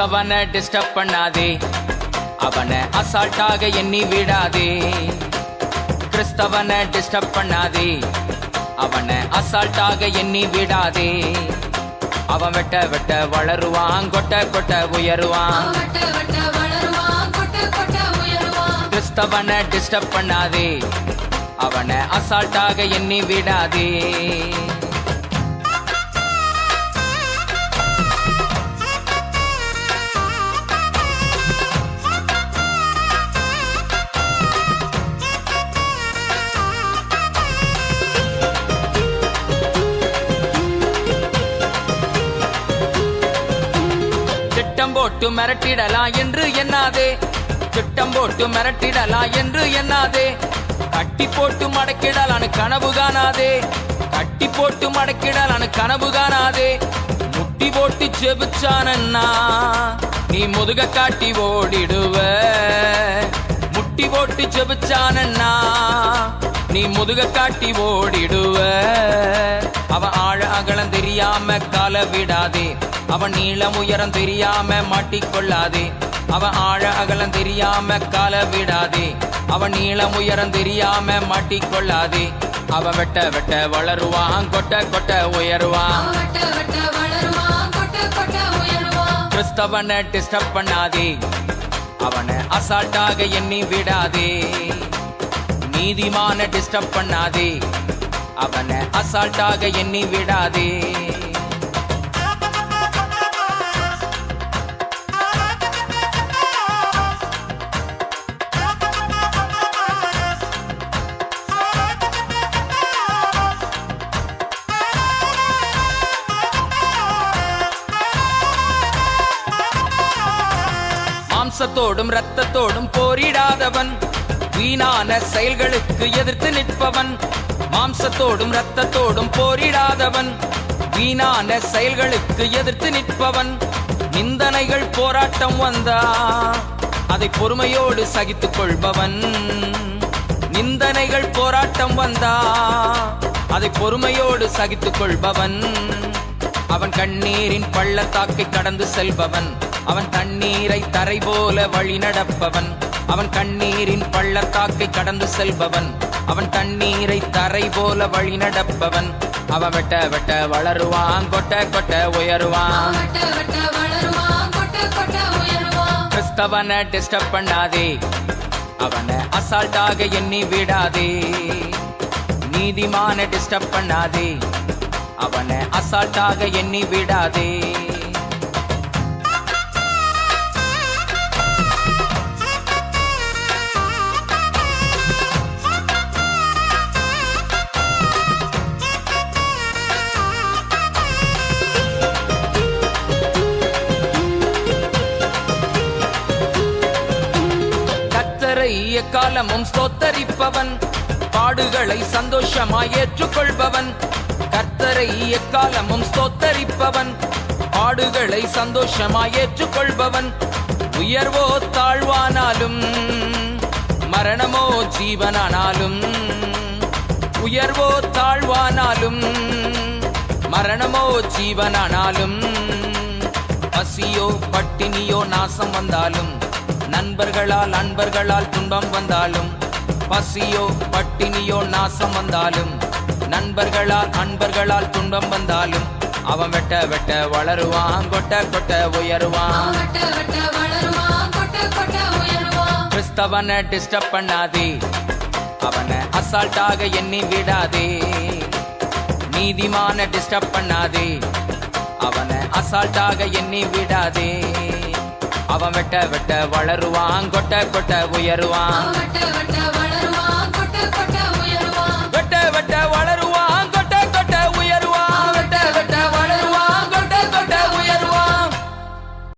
மத்தவனை disturb பண்ணாதே. அவனை அசால்ட்டாக எண்ணி விடாதே. கிறிஸ்தவனை டிஸ்டர்ப் பண்ணாதே. அவனை அசால்ட்டாக எண்ணி விடாதே. அவன் வெட்ட வெட்ட வளருவான் கொட்ட கொட்ட உயருவான். கிறிஸ்தவனை டிஸ்டர்ப் பண்ணாதே. அவனை அசால்ட்டாக எண்ணி விடாதே. திட்டம் போட்டு மிரட்டிடலாம் என்று எண்ணாதே. திட்டம் போட்டு மிரட்டிடலாம் என்று எண்ணாதே. கட்டி போட்டு மடக்கிடலான்னு கனவு காணாதே. கட்டி போட்டு மடக்கிடலான்னு கனவு காணாதே. முட்டி போட்டு செபிச்சானன்னா நீ முதுக காட்டி ஓடிடுவ. முட்டி போட்டு செபிச்சானன்னா நீ முதுக காட்டி ஓடிடுவ. அவன் ஆழ அகலம் தெரியாம கால விடாதே. அவன் நீளம் உயரம் தெரியாம மாட்டிக்கொள்ளாதே. அவன் ஆழ அகலம் தெரியாம கால விடாதே. அவன் நீளம் உயரம் தெரியாம மாட்டிக்கொள்ளாதே. அவன் வெட்ட வெட்ட வளருவான் கொட்ட கொட்ட உயருவான். வட்ட வட்ட வளருவான் கொட்ட கொட்ட உயருவான். கிறிஸ்தவனை டிஸ்டர்ப் பண்ணாதே. அவனை அசால்ட்டாக எண்ணி விடாதே. நீதிமான டிஸ்டர்ப் பண்ணாதே. அவனை அசால்ட்டாக எண்ணி விடாதே. மாம்சத்தோடும் ரத்தத்தோடும் போரிடாதவன். வீணான செயல்களுக்கு எதிர்த்து நிற்பவன். மாம்சத்தோடும் ரத்தத்தோடும் போரிடாதவன். வீணான செயல்களுக்கு எதிர்த்து நிற்பவன். நிந்தனைகள் போராட்டம் வந்தா அதை பொறுமையோடு சகித்துக் கொள்பவன். நிந்தனைகள் போராட்டம் வந்தா அதை பொறுமையோடு சகித்துக் கொள்பவன். அவன் கண்ணீரின் பள்ளத்தாக்கை கடந்து செல்பவன். அவன் தண்ணீரை தரை போல வழி நடப்பவன். அவன் கண்ணீரின் பள்ளத்தாக்கை கடந்து செல்பவன். அவன் தண்ணீரை தரை போல வழி நடப்பவன். அவன் வெட்ட வெட்ட வளருவான் கொட்ட கொட்ட உயருவான். வட்ட வட்ட வளருவான் கொட்ட கொட்ட உயருவான். கிறிஸ்தவனை டிஸ்டர்ப் பண்ணாதே. அவனை அசால்ட்டாக எண்ணி விடாதே. நீதிமான டிஸ்டர்ப் பண்ணாதே. அவனை அசால்ட்டாக எண்ணி விடாதே. காலமும் ஸ்தோத்தரிப்பவன். பாடுகளை சந்தோஷமாய் ஏற்றுக்கொள்பவன். கர்த்தரை எக்காலமும் ஸ்தோத்தரிப்பவன். பாடுகளை சந்தோஷமாய் ஏற்றுக்கொள்பவன். உயர்வோ தாழ்வானாலும் மரணமோ ஜீவனானாலும். உயர்வோ தாழ்வானாலும் மரணமோ ஜீவனானாலும். பசியோ பட்டினியோ நாசம் வந்தாலும் நண்பர்களால் அன்பர்களால் துன்பம் வந்தாலும் பசியோ பட்டினியோ நாசம் வந்தாலும் நண்பர்களால் அன்பர்களால் துன்பம் வந்தாலும் அவன் வெட்ட வெட்ட வளருவான் கொட்ட கொட்ட உயருவான். கிறிஸ்தவனை டிஸ்டர்ப் பண்ணாதே அவனை அசால்ட்டாக எண்ணி விடாதே. நீதிமான டிஸ்டர்ப் பண்ணாதே அவனை அசால்ட்டாக எண்ணி விடாதே. அவன் வெட்ட வெட்ட வளருவான் கொட்ட கொட்ட உயருவான்.